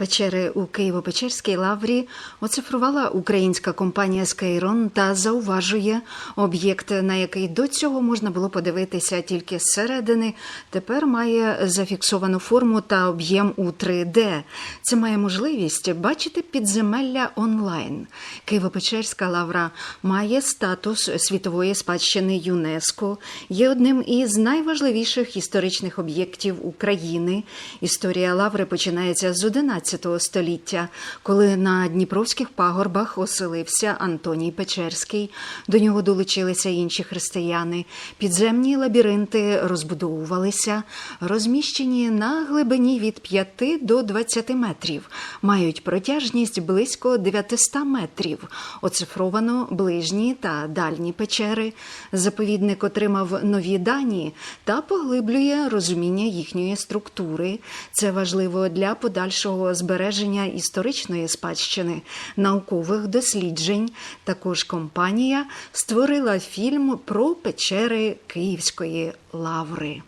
Печери у Києво-Печерській лаврі оцифрувала українська компанія Скейрон та зауважує об'єкт, на який до цього можна було подивитися тільки зсередини, тепер має зафіксовану форму та об'єм у 3D. Це має можливість бачити підземелля онлайн. Києво-Печерська лавра має статус світової спадщини ЮНЕСКО, є одним із найважливіших історичних об'єктів України. Історія лаври починається з 11 століття, коли на Дніпровських пагорбах оселився Антоній Печерський. До нього долучилися інші християни. Підземні лабіринти розбудовувалися, розміщені на глибині від 5 до 20 метрів, мають протяжність близько 900 метрів. Оцифровано ближні та дальні печери. Заповідник отримав нові дані та поглиблює розуміння їхньої структури. Це важливо для подальшого збереження історичної спадщини, наукових досліджень. Також компанія створила фільм про печери Київської лаври.